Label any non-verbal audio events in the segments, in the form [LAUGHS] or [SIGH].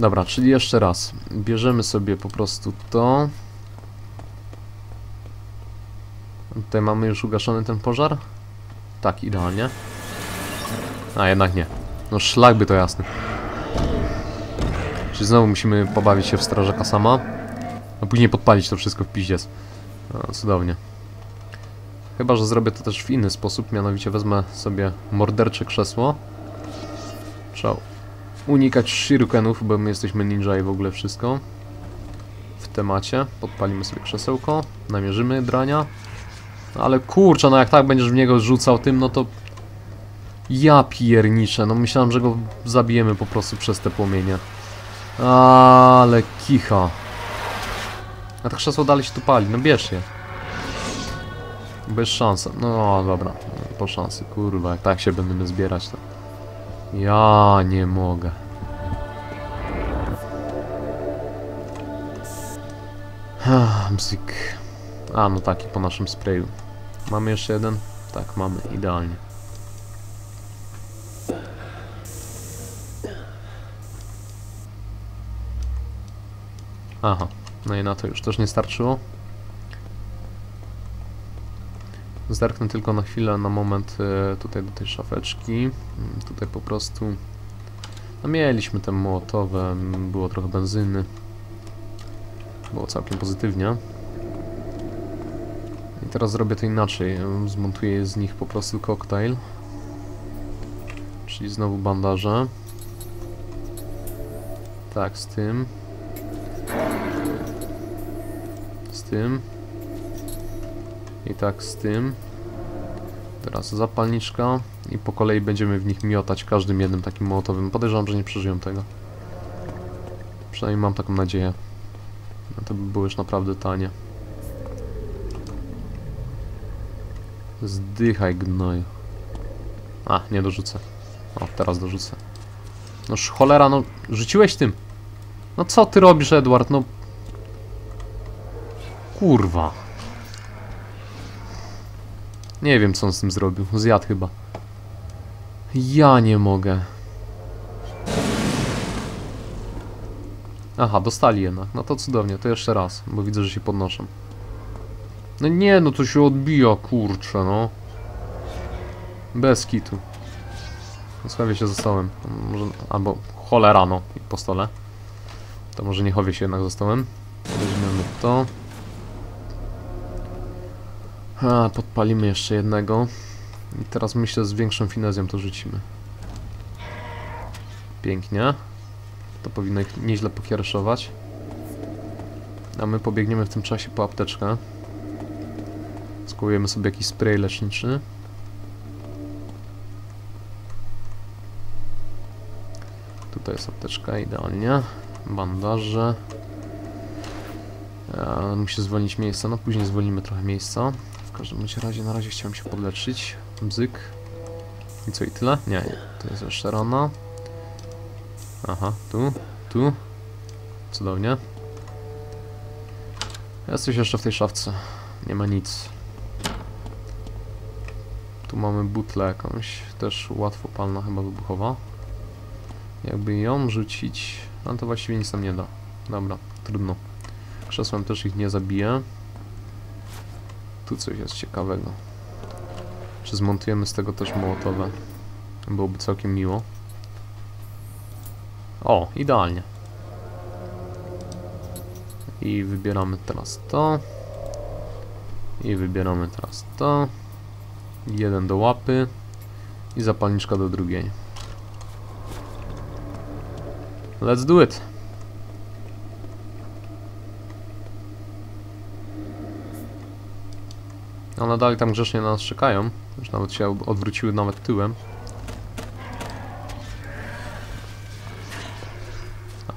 Dobra, czyli jeszcze raz. Bierzemy sobie po prostu to. Tutaj mamy już ugaszony ten pożar? Tak, idealnie. A, jednak nie. No szlak by to jasny. Czyli znowu musimy pobawić się w strażaka sama. A później podpalić to wszystko w piździec. No, cudownie. Chyba, że zrobię to też w inny sposób, mianowicie wezmę sobie mordercze krzesło. Trzeba unikać shurikenów, bo my jesteśmy ninja i w ogóle wszystko. W temacie. Podpalimy sobie krzesełko, namierzymy drania. No ale kurczę, no jak tak będziesz w niego rzucał tym, no to... Ja pierniczę, no myślałem, że go zabijemy po prostu przez te płomienie. Ale kicha. A to krzesło dalej się tu pali, no bierz je. Bez szansy. No dobra, po szansy, kurwa, jak tak się będziemy zbierać to... Ja nie mogę. Bzyk. A, no taki po naszym sprayu. Mamy jeszcze jeden? Tak, mamy, idealnie. Aha, no i na to już też nie starczyło. Zerknę tylko na chwilę, na moment e, tutaj do tej szafeczki. Mm, Tutaj po prostu... No mieliśmy te mołotowe, m, było trochę benzyny. Było całkiem pozytywnie. I teraz zrobię to inaczej. Zmontuję z nich po prostu koktajl. Czyli znowu bandaże. Tak, z tym. Z tym. I tak z tym. Teraz zapalniczka i po kolei będziemy w nich miotać każdym jednym takim mołotowym. Podejrzewam, że nie przeżyją tego. Przynajmniej mam taką nadzieję. No to by było już naprawdę tanie. Zdychaj gnoju. A, nie dorzucę. O, teraz dorzucę. Noż cholera, no rzuciłeś tym. No co ty robisz, Edward? No... Kurwa. Nie wiem, co on z tym zrobił. Zjadł chyba. Ja nie mogę. Aha, dostali jednak. No to cudownie, to jeszcze raz, bo widzę, że się podnoszą. No nie, no to się odbija, kurczę, no. Bez kitu. Sławie się zostałem. Może, albo cholera, no, po stole. To może nie chowie się jednak zostałem. Weźmiemy to. A, podpalimy jeszcze jednego. I teraz myślę, z większą finezją to rzucimy. Pięknie. To powinno ich nieźle pokiereszować. A my pobiegniemy w tym czasie po apteczkę. Skłujemy sobie jakiś spray leczniczy. Tutaj jest apteczka, idealnie. Bandaże. E, musi zwolnić miejsce, no później zwolnimy trochę miejsca. Każdym razie, na razie chciałem się podleczyć. Bzyk. I co, i tyle? Nie, nie. To jest jeszcze rana. Aha, tu, tu. Cudownie. Jest coś jeszcze w tej szafce. Nie ma nic. Tu mamy butlę jakąś, też łatwopalna chyba wybuchowa. Jakby ją rzucić, no to właściwie nic nam nie da. Dobra, trudno. Krzesłem też ich nie zabije. Tu coś jest ciekawego. Czy zmontujemy z tego też mołotowe? Byłoby całkiem miło. O, idealnie. I wybieramy teraz to. I wybieramy teraz to. Jeden do łapy. I zapalniczka do drugiej. Let's do it. One dalej tam grzecznie na nas czekają. Już nawet się odwróciły nawet tyłem.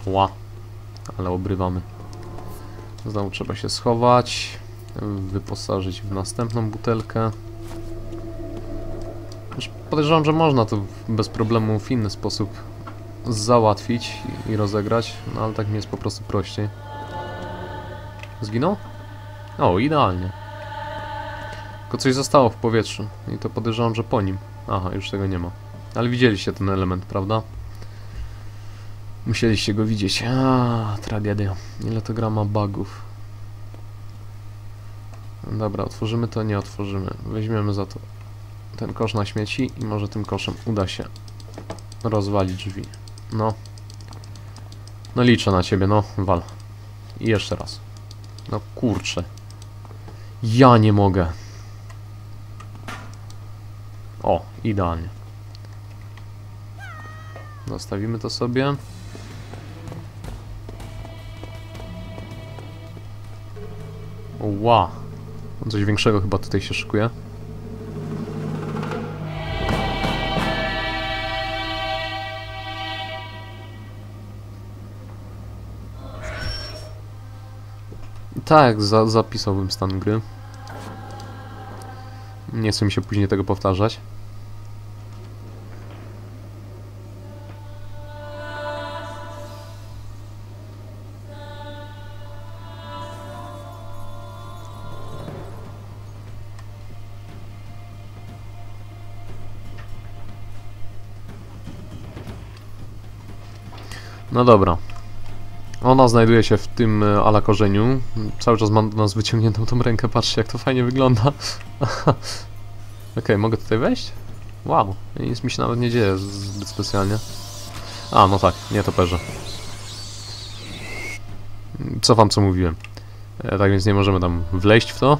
Ła. Ale obrywamy. Znowu trzeba się schować. Wyposażyć w następną butelkę. Już podejrzewam, że można to bez problemu w inny sposób załatwić i rozegrać, no ale tak mi jest po prostu prościej. Zginął? O, idealnie. Tylko coś zostało w powietrzu i to podejrzewam, że po nim. Aha, już tego nie ma. Ale widzieliście ten element, prawda? Musieliście go widzieć. A, tragedia. Ile to gra ma bugów. Dobra, otworzymy to, nie otworzymy. Weźmiemy za to ten kosz na śmieci i może tym koszem uda się rozwalić drzwi. No. No liczę na ciebie, no, wal. I jeszcze raz. No kurczę. Ja nie mogę. O, idealnie. Zostawimy to sobie. Ła. Coś większego chyba tutaj się szykuje. Tak, za, zapisałbym stan gry. Nie chcę mi się później tego powtarzać. No dobra. Ona znajduje się w tym e, ala korzeniu. Cały czas mam do nas wyciągniętą tą rękę, patrzcie jak to fajnie wygląda. [LAUGHS] Okej, mogę tutaj wejść? Wow, nic mi się nawet nie dzieje zbyt specjalnie. A, no tak, nie toperze. Cofam co mówiłem. E, tak więc nie możemy tam wleźć w to.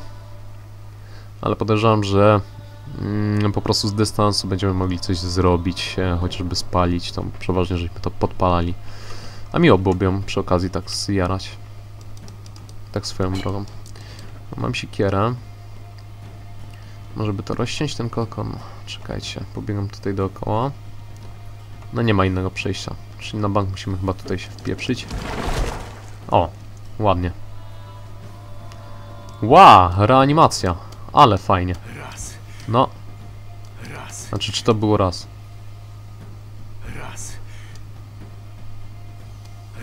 Ale podejrzewam, że mm, po prostu z dystansu będziemy mogli coś zrobić, e, chociażby spalić, tam przeważnie żeśmy to podpalali. A miło byłoby ją przy okazji tak zjarać. Tak swoją drogą. Mam sikierę. Może by to rozciąć ten kokon? Czekajcie, pobiegam tutaj dookoła. No nie ma innego przejścia. Czyli na bank musimy chyba tutaj się wpieprzyć. O, ładnie. Ła, reanimacja. Ale fajnie. No, znaczy czy to było raz.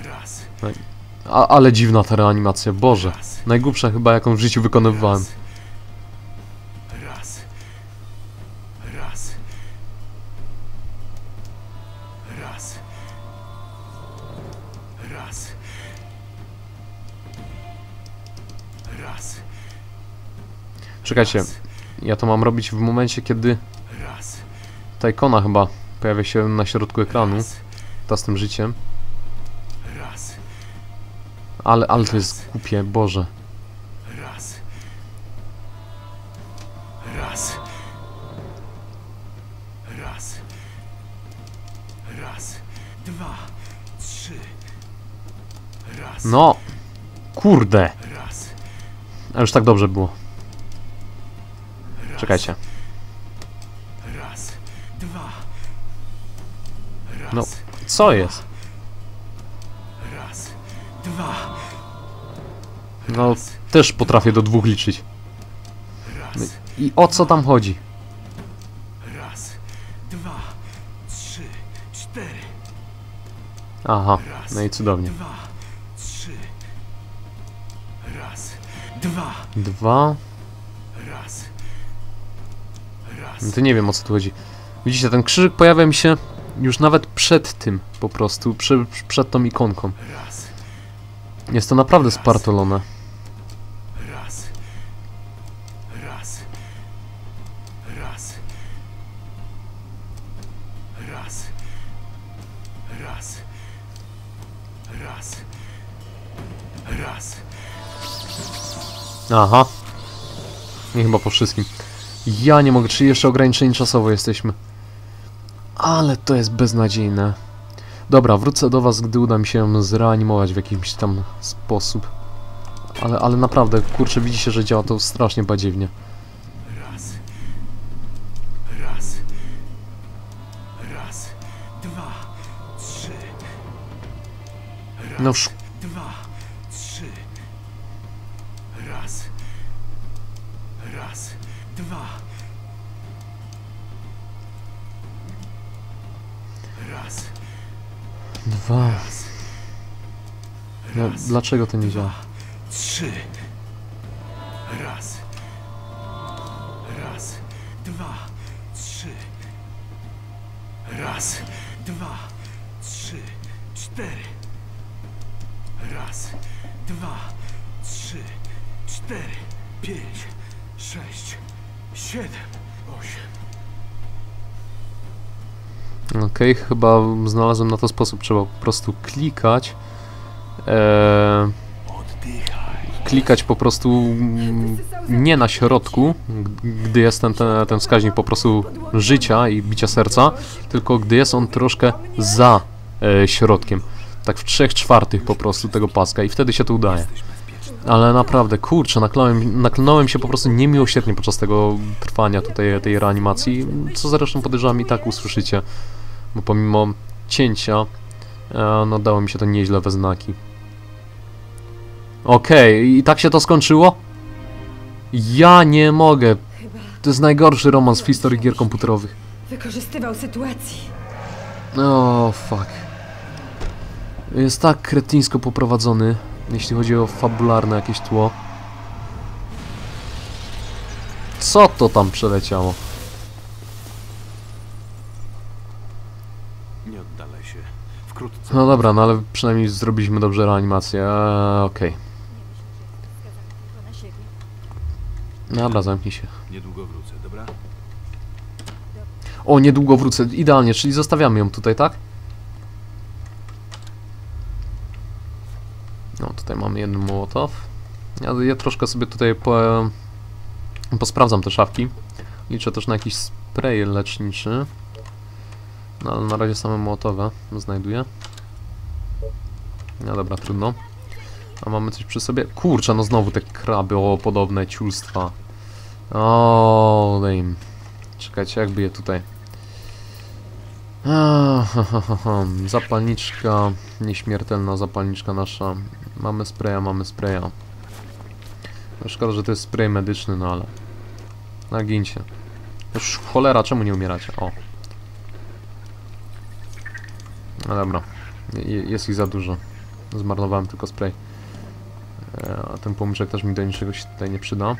Raz, A, ale dziwna ta reanimacja, Boże. Najgłupsza chyba jaką w życiu wykonywałem. raz. Raz. Raz. Raz. Raz. Czekajcie, ja to mam robić w momencie, kiedy ta ikona chyba pojawia się na środku ekranu. Ta z tym życiem. Ale, ale to jest głupie, Boże. Raz. Raz. Raz. Raz. Dwa. Trzy. Raz. No! Kurde! Raz. A już tak dobrze było. Czekajcie. Raz. Dwa. Raz. No. Co jest? No, też potrafię do dwóch liczyć. I o co tam chodzi? Raz. Dwa. Trzy. Cztery. Aha, no i cudownie. Dwa. Trzy. Raz. Dwa. Dwa. Raz. Raz. No to nie wiem o co tu chodzi. Widzicie, ten krzyżyk pojawia mi się już nawet przed tym, po prostu, przy, przed tą ikonką. Jest to naprawdę spartolone. Aha. Nie chyba po wszystkim. Ja nie mogę, czy jeszcze ograniczeni czasowo jesteśmy. Ale to jest beznadziejne. Dobra, wrócę do was, gdy uda mi się zreanimować w jakiś tam sposób. Ale, ale naprawdę, kurczę, widzicie, że działa to strasznie badziewnie. Raz. Raz. Raz. Dwa. Trzy. Raz. No już, Dwa. Trzy. Raz. Raz. Dwa. Raz. dwa. Raz. No, Raz. dlaczego to nie działa? Trzy. Raz. Raz. Dwa. Trzy. Raz. Dwa. Trzy. Cztery. Raz, dwa, trzy, cztery, pięć, sześć, siedem, osiem. Okej, chyba znalazłem na to sposób. Trzeba po prostu klikać. Oddychaj. klikać po prostu nie na środku, gdy jest ten, ten, ten wskaźnik po prostu życia i bicia serca, tylko gdy jest on troszkę za e, środkiem. Tak w trzech czwartych po prostu tego paska i wtedy się to udaje. Ale naprawdę, kurczę, nakląłem, naklnąłem się po prostu niemiłosiernie podczas tego trwania tutaj tej reanimacji, co zresztą podejrzewam i tak usłyszycie, bo pomimo cięcia, e, no dało mi się to nieźle we znaki. Okej, i tak się to skończyło? Ja nie mogę. To jest najgorszy romans w historii gier komputerowych. wykorzystywał sytuacji. O, fuck. Jest tak kretyńsko poprowadzony, jeśli chodzi o fabularne jakieś tło. Co to tam przeleciało? Nie oddalaj się. Wkrótce. No dobra, no ale przynajmniej zrobiliśmy dobrze reanimację. Eee, okej. Dobra, zamknij się. Niedługo wrócę, dobra? O, niedługo wrócę. Idealnie, czyli zostawiamy ją tutaj, tak? No, tutaj mamy jeden mołotow. Ja, ja troszkę sobie tutaj po, posprawdzam te szafki. Liczę też na jakiś spray leczniczy. No, ale na razie same mołotowe znajduję. No dobra, trudno. A mamy coś przy sobie? Kurczę, no znowu te kraby, o, podobne ciulstwa. O, dame. Czekajcie, jakby je tutaj. Ah, ha, ha, ha. Zapalniczka, nieśmiertelna zapalniczka nasza. Mamy spraya, mamy spraya. No szkoda, że to jest spray medyczny, no ale... Nagincie. Już cholera, czemu nie umieracie? O. No dobra. Je- Jest ich za dużo. Zmarnowałem tylko spray. E, A ten pomyczek też mi do niczego się tutaj nie przyda.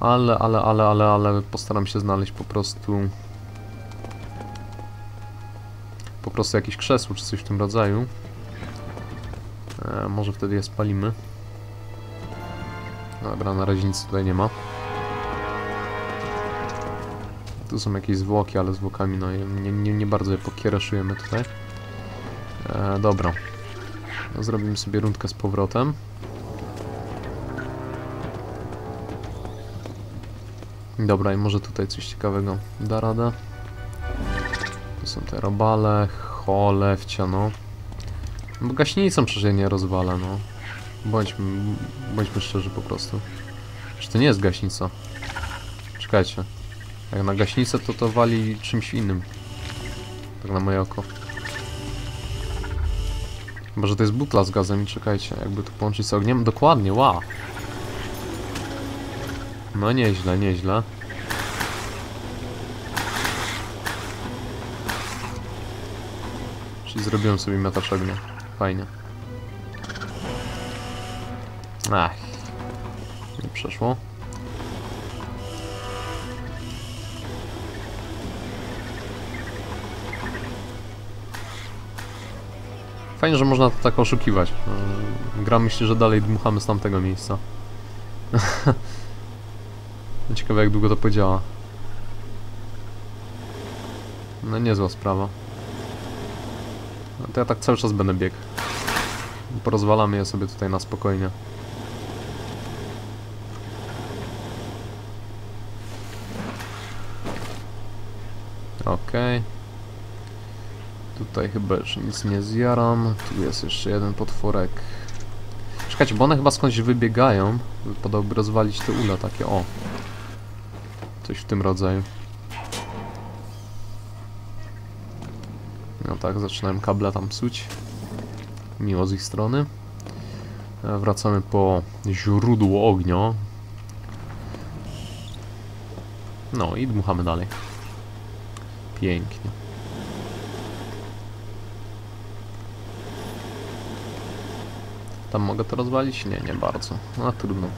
Ale, ale, ale, ale, ale postaram się znaleźć po prostu... Po prostu jakieś krzesło czy coś w tym rodzaju. E, może wtedy je spalimy. Dobra, na razie nic tutaj nie ma. Tu są jakieś zwłoki, ale zwłokami no nie, nie, nie bardzo je pokiereszujemy tutaj. E, dobra. Zrobimy sobie rundkę z powrotem. Dobra, i może tutaj coś ciekawego da radę. To są te robale, cholewcia, no. Bo gaśnicą przecież je nie rozwala, no. Bądźmy, bądźmy szczerzy po prostu. Czy to nie jest gaśnica? Czekajcie. Jak na gaśnicę, to to wali czymś innym. Tak na moje oko. Chyba, że to jest butla z gazem i czekajcie, jakby to połączyć z ogniem. Dokładnie, wow. No nieźle, nieźle. Czyli zrobiłem sobie miotacz ognia. Fajnie. Ach. Nie przeszło. Fajnie, że można to tak oszukiwać. Yy, Gra myśli, że dalej dmuchamy z tamtego miejsca. [LAUGHS] Ciekawe jak długo to podziała. No niezła sprawa. No to ja tak cały czas będę biegł. Porozwalamy je sobie tutaj na spokojnie. Okej. Tutaj chyba już nic nie zjaram. Tu jest jeszcze jeden potworek. Czekajcie, bo one chyba skądś wybiegają. Wypadałoby rozwalić te ule takie, o. Coś w tym rodzaju. No tak, zaczynałem kable tam psuć. Miło z ich strony. E, Wracamy po źródło ognia. No i dmuchamy dalej. Pięknie. Tam mogę to rozwalić? Nie, nie bardzo. No trudno.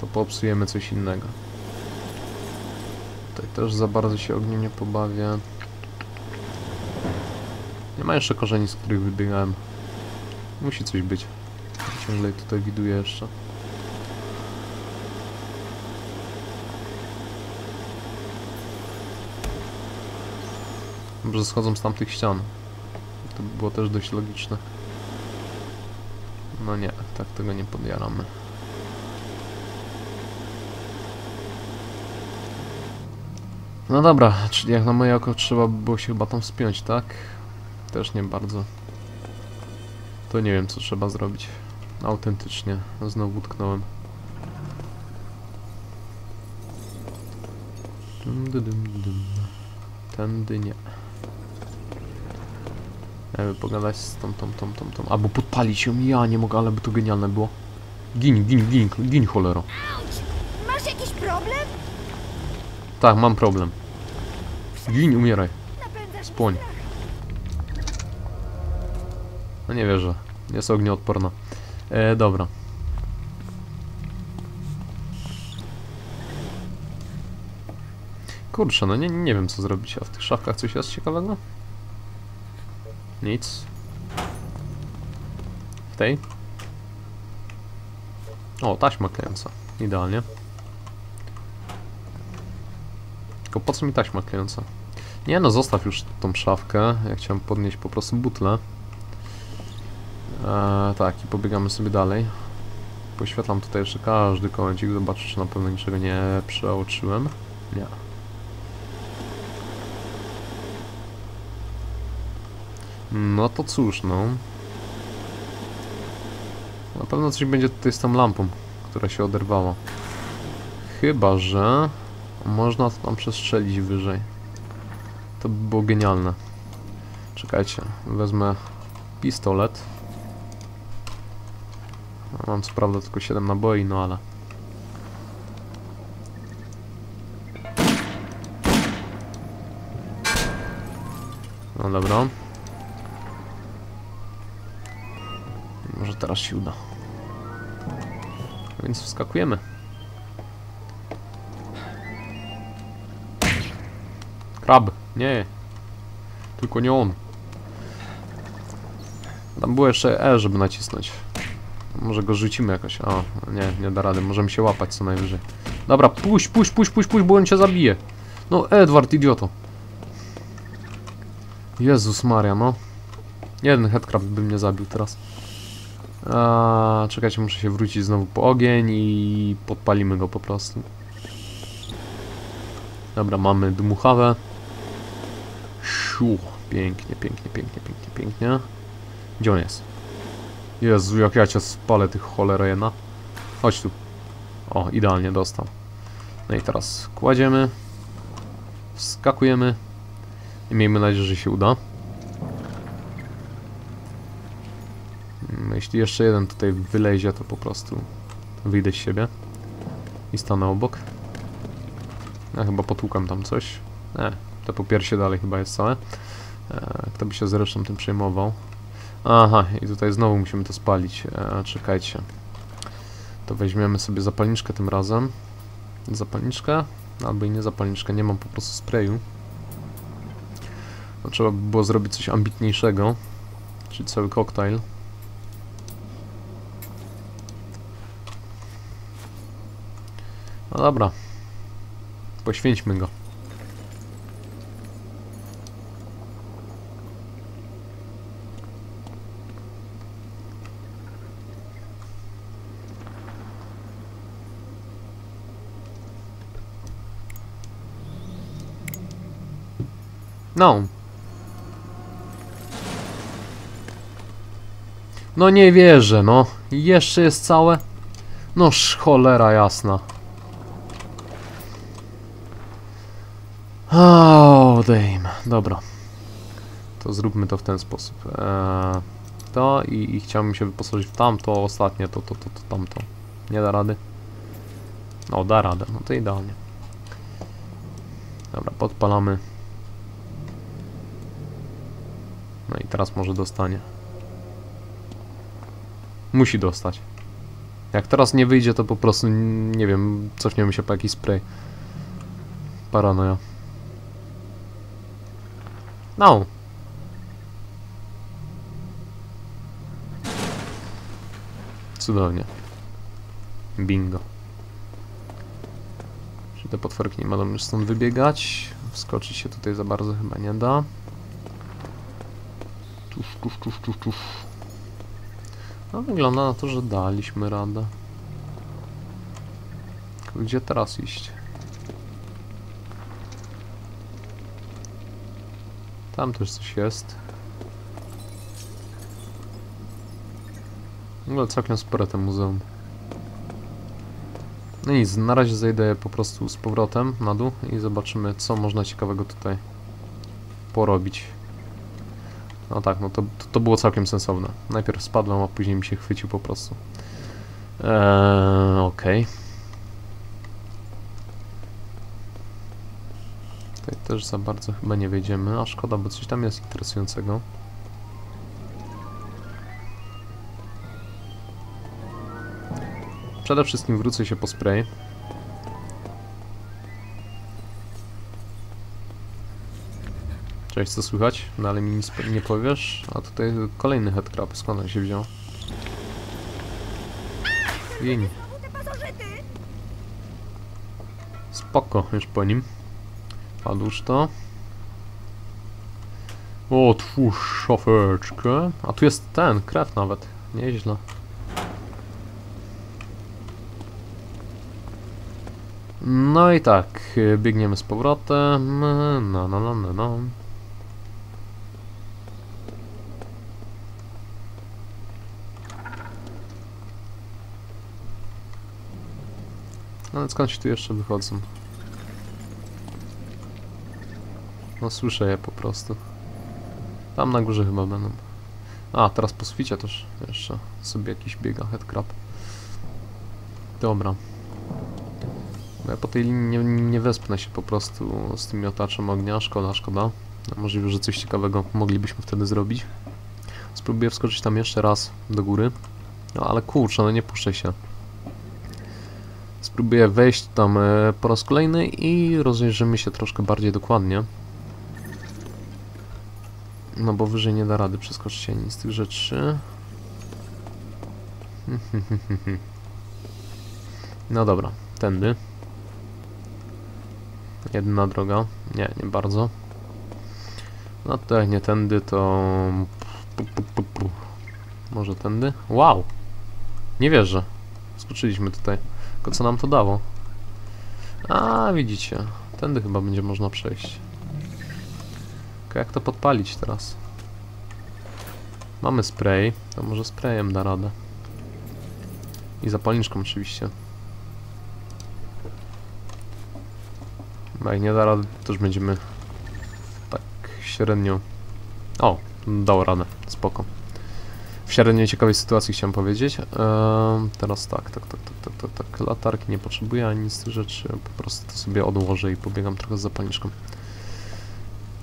To popsujemy coś innego. Tutaj też za bardzo się ogniem nie pobawię. Nie ma jeszcze korzeni, z których wybiegałem. Musi coś być. Ciągle tutaj widuję jeszcze. Dobrze schodzą z tamtych ścian. To by było też dość logiczne. No nie, tak tego nie podjaramy. No dobra, czyli jak na moje oko trzeba by było się chyba tam wspiąć, tak? Też nie bardzo. To nie wiem co trzeba zrobić. Autentycznie, znowu utknąłem. Dum, dum, dum. Tędy nie. By pogadać z tą, tą, tą, tą, tą. Albo podpalić ją, ja nie mogę, ale by to genialne było. Gin, gin, gin, gin, cholero. Masz jakiś problem? Tak, mam problem. Gin, umieraj. Spłoń. No nie wierzę. Jest ognioodporna. E, dobra. Kurczę, no nie, nie wiem co zrobić. A w tych szafkach coś jest ciekawego? Nic. W tej? O, taśma klejąca. Idealnie. Tylko po co mi taśma klejąca? Nie no, zostaw już tą szafkę. Ja chciałem podnieść po prostu butlę. Eee, tak, i pobiegamy sobie dalej. Poświetlam tutaj jeszcze każdy kącik, zobaczę czy na pewno niczego nie przeoczyłem. Nie. No to cóż, no. Na pewno coś będzie tutaj z tą lampą, która się oderwała. Chyba, że można to tam przestrzelić wyżej. To by było genialne. Czekajcie, wezmę pistolet. A Mam co prawda tylko 7 naboi, no ale... No dobra. Teraz się uda. Więc wskakujemy. Krab, nie. Tylko nie on. Tam było jeszcze E, żeby nacisnąć. Może go rzucimy jakoś. A, nie, nie da rady. Możemy się łapać co najwyżej. Dobra, puść, puść, puść, puść, puść, bo on cię zabije. No, Edward, idioto. Jezus Maria, no. Jeden headcraft by mnie zabił teraz. A, czekajcie, muszę się wrócić znowu po ogień i podpalimy go po prostu. Dobra, mamy dmuchawę. Siu, pięknie, pięknie, pięknie, pięknie, pięknie. Gdzie on jest? Jezu, jak ja cię spalę, tych cholera jedna. Chodź tu. O, idealnie dostał. No i teraz kładziemy. Wskakujemy. I miejmy nadzieję, że się uda. Jeśli jeszcze jeden tutaj wylezie, to po prostu wyjdę z siebie. I stanę obok. Ja chyba potłukam tam coś. Nie, to po piersie dalej chyba jest całe. E, kto by się zresztą tym przejmował. Aha, i tutaj znowu musimy to spalić. E, czekajcie. To weźmiemy sobie zapalniczkę tym razem. Zapalniczkę? Albo i nie zapalniczkę, nie mam po prostu sprayu. No, trzeba by było zrobić coś ambitniejszego. Czyli cały koktajl. No dobra. Poświęćmy go. No. No nie wierzę, no. Jeszcze jest całe. No cholera jasna. O, dame. Dobra. To zróbmy to w ten sposób. Eee, to i, i chciałbym się wyposażyć w tamto, ostatnie, to, to, to, to, tamto. Nie da rady? O, da radę. No to idealnie. Dobra, podpalamy. No i teraz może dostanie. Musi dostać. Jak teraz nie wyjdzie, to po prostu, nie wiem, cofniemy się po jakiś spray. Paranoja. No, Cudownie. Bingo. Czy te potworki nie będą już stąd wybiegać? Wskoczyć się tutaj za bardzo chyba nie da. Tuż, tuż, tuż, tuż, tuż. No wygląda na to, że daliśmy radę. Gdzie teraz iść? Tam też coś jest. Ogóle całkiem spore te muzeum. No nic, na razie zejdę po prostu z powrotem na dół i zobaczymy co można ciekawego tutaj porobić. No tak, no to, to, to było całkiem sensowne. Najpierw spadłem, a później mi się chwycił po prostu. Eee, okej. Tutaj też za bardzo chyba nie wejdziemy, a szkoda, bo coś tam jest interesującego. Przede wszystkim wrócę się po spray. Cześć, co słychać? No ale mi nic nie powiesz. A tutaj kolejny headcrab, skąd on się wziął? Pasożyty! Spoko, już po nim. Padłż to. O, twórz szafeczkę. A tu jest ten, krew nawet. Nieźle. No i tak, biegniemy z powrotem. No, no, no, no, no. Ale skąd się tu jeszcze wychodzą? No słyszę je po prostu. Tam na górze chyba będą. A, teraz po swicie też jeszcze sobie jakiś biega headcrab. Dobra. Ja po tej linii nie, nie wespnę się po prostu z tym miotaczem ognia. Szkoda, szkoda. No, Możliwe, że coś ciekawego moglibyśmy wtedy zrobić. Spróbuję wskoczyć tam jeszcze raz do góry. No ale kurczę, no nie puszczę się. Spróbuję wejść tam e, po raz kolejny i rozejrzymy się troszkę bardziej dokładnie. No bo wyżej nie da rady przeskoczyć ani z tych rzeczy. [LAUGHS] No dobra, tędy. Jedna droga. Nie, nie bardzo. No to jak nie tędy, to... Może tędy? Wow! Nie wierzę. Skoczyliśmy tutaj. Tylko co nam to dało? A, widzicie. Tędy chyba będzie można przejść. Tylko jak to podpalić teraz? Mamy spray, to może sprayem da radę. I zapalniczką oczywiście. No jak nie da rady, to też będziemy tak średnio... O, dało radę, spoko. W średnio ciekawej sytuacji chciałem powiedzieć. Teraz tak, tak, tak, tak, tak, tak, tak, latarki nie potrzebuję ani nic z tych rzeczy, po prostu to sobie odłożę i pobiegam trochę z zapalniczką.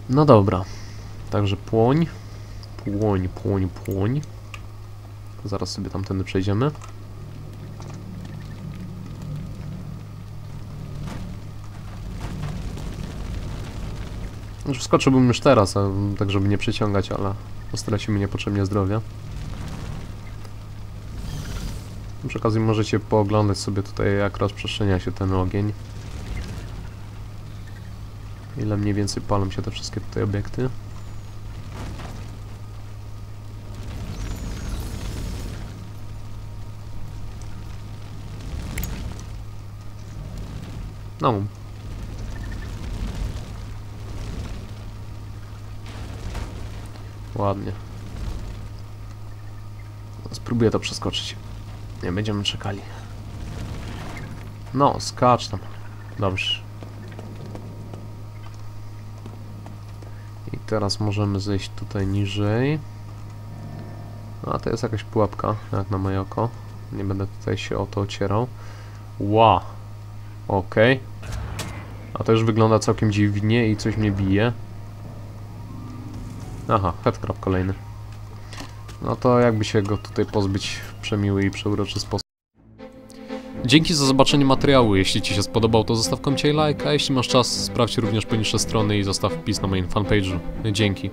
No dobra, także płoń, płoń, płoń, płoń. Zaraz sobie tamtędy przejdziemy. Znaczy wskoczyłbym już teraz, tak żeby nie przeciągać, ale stracimy niepotrzebnie zdrowia. Przy okazji możecie pooglądać sobie tutaj jak rozprzestrzenia się ten ogień. Ile mniej więcej palą się te wszystkie tutaj obiekty. No. Ładnie. Spróbuję to przeskoczyć. Nie będziemy czekali. No, skacz tam. Dobrze. Teraz możemy zejść tutaj niżej. A to jest jakaś pułapka, jak na moje oko. Nie będę tutaj się o to ocierał. Ła. Okej. A to już wygląda całkiem dziwnie i coś mnie bije. Aha, headcrab kolejny. No to jakby się go tutaj pozbyć w przemiły i przeuroczy sposób. Dzięki za zobaczenie materiału. Jeśli Ci się spodobał, to zostaw komuś lajka, a jeśli masz czas, sprawdź również poniższe strony i zostaw wpis na moim fanpage'u. Dzięki.